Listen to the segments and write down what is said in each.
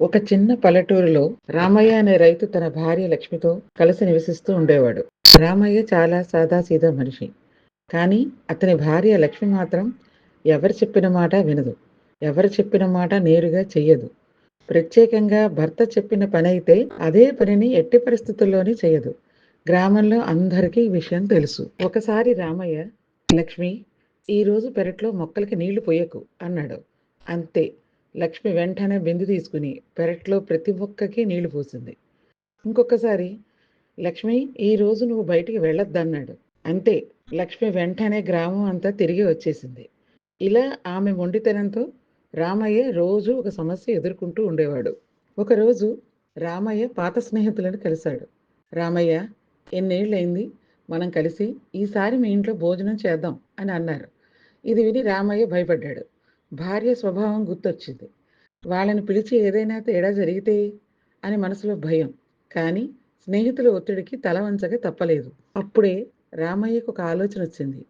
ఒక చిన్న పల్లెటూరులో రామయ్య అనే రైతు తన భార్య లక్ష్మితో కలిసి నివసిస్తూ ఉండేవాడు. రామయ్య చాలా సాదాసీదా మనిషి. కానీ అతని భార్య లక్ష్మి మాత్రం ఎవరు చెప్పిన మాట వినదు. ఎవరు చెప్పిన మాట నేరుగా చెయ్యదు. ప్రత్యేకంగా భర్త చెప్పిన పని అయితే అదే పనిని ఎట్టి పరిస్థితుల్లోనే చేయదు గ్రామంలో అందరికీ ఈ విషయం తెలుసు. ఒకసారి రామయ్య లక్ష్మి ఈరోజు పెరట్లో మొక్కలకి నీళ్ళు పోయకు అన్నాడు. అంతే. లక్ష్మి వెంటనే బిందు తీసుకుని పెరట్లో ప్రతి ఒక్కకి నీళ్ళు పోసింది. ఇంకొకసారి లక్ష్మి ఈ రోజు నువ్వు బయటికి వెళ్ళొద్దన్నాడు. అంతే లక్ష్మి వెంటనే గ్రామం అంతా తిరిగి వచ్చేసింది. ఇలా ఆమె మొండితనంతో రామయ్య రోజు ఒక సమస్య ఎదుర్కొంటూ ఉండేవాడు. ఒకరోజు రామయ్య పాత స్నేహితులను కలిశాడు. రామయ్య ఎన్నేళ్ళైంది మనం కలిసి ఈసారి మీ ఇంట్లో భోజనం చేద్దాం అని అన్నారు. ఇది విని రామయ్య భయపడ్డాడు. భార్య స్వభావం గుర్తొచ్చింది. వాళ్ళని పిలిచి ఏదైనా తేడా జరిగితే అని మనసులో భయం. కానీ స్నేహితుల ఒత్తిడికి తల వంచక తప్పలేదు. అప్పుడే రామయ్యకు ఒక ఆలోచన వచ్చింది.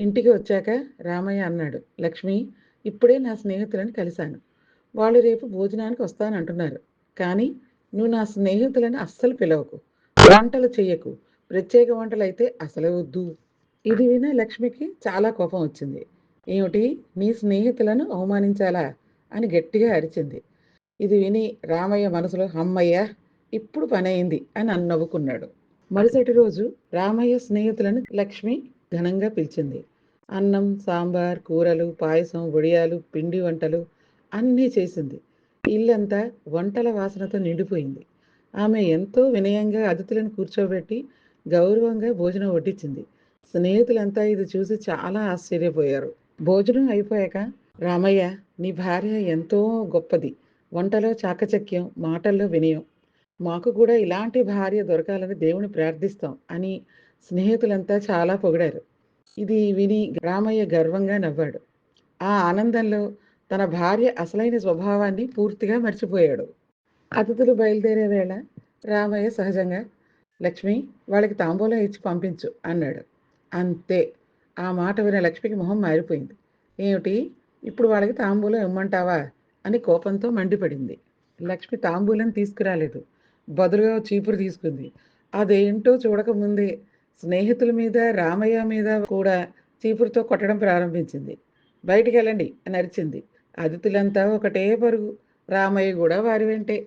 ఇంటికి వచ్చాక రామయ్య అన్నాడు లక్ష్మి ఇప్పుడే నా స్నేహితులను కలిశాను. వాళ్ళు రేపు భోజనానికి వస్తానంటున్నారు. కానీ నువ్వు నా స్నేహితులను అస్సలు పిలవకు. వంటలు చెయ్యకు. ప్రత్యేక వంటలు అయితే అసలే వద్దు. ఇది విన లక్ష్మికి చాలా కోపం వచ్చింది. ఏమిటి? నీ స్నేహితులను అవమానించాలా? అని గట్టిగా అరిచింది. ఇది విని రామయ్య మనసులో అమ్మయ్య ఇప్పుడు పని అయింది అని నవ్వుకున్నాడు మరుసటి రోజు రామయ్య స్నేహితులను లక్ష్మి ఘనంగా పిలిచింది. అన్నం సాంబార్ కూరలు పాయసం వడియాలు పిండి వంటలు అన్నీ చేసింది. ఇల్లంతా వంటల వాసనతో నిండిపోయింది. ఆమె ఎంతో వినయంగా అతిథులను కూర్చోబెట్టి గౌరవంగా భోజనం వడ్డించింది. స్నేహితులంతా ఇది చూసి చాలా ఆశ్చర్యపోయారు. భోజనం అయిపోయాక రామయ్య నీ భార్య ఎంతో గొప్పది. వంటలో చాకచక్యం మాటల్లో వినయం. మాకు కూడా ఇలాంటి భార్య దొరకాలని దేవుని ప్రార్థిస్తాం అని స్నేహితులంతా చాలా పొగిడారు. ఇది విని రామయ్య గర్వంగా నవ్వాడు. ఆ ఆనందంలో తన భార్య అసలైన స్వభావాన్ని పూర్తిగా మర్చిపోయాడు. అతిథులు బయలుదేరే వేళ రామయ్య సహజంగా లక్ష్మి వాళ్ళకి తాంబూలం ఇచ్చి పంపించు అన్నాడు. అంతే. ఆ మాట విన లక్ష్మికి మొహం మారిపోయింది. ఏమిటి? ఇప్పుడు వాళ్ళకి తాంబూలం ఇమ్మంటావా? అని కోపంతో మండిపడింది. లక్ష్మి తాంబూలం తీసుకురాలేదు. బదులుగా చీపురు తీసుకుంది. అదేంటో చూడకముందే స్నేహితుల మీద రామయ్య మీద కూడా చీపురుతో కొట్టడం ప్రారంభించింది. బయటికి వెళ్ళండి అని అరిచింది. అతిథులంతా ఒకటే పరుగు. రామయ్య కూడా వారి వెంటే.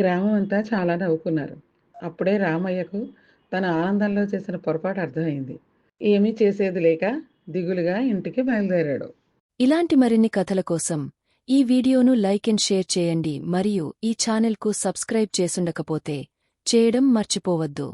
గ్రామం అంతా చాలా నవ్వుకున్నారు. అప్పుడే రామయ్యకు తన ఆనందంలో చేసిన పొరపాటు అర్థమైంది. ఏమీ చేసేది లేక దిగులుగా ఇంటికి బయలుదేరాడు. ఇలాంటి మరిన్ని కథల కోసం ఈ వీడియోను లైక్ అండ్ షేర్ చేయండి మరియు ఈ ఛానల్కు సబ్స్క్రైబ్ చేసుండకపోతే చేయడం మర్చిపోవద్దు.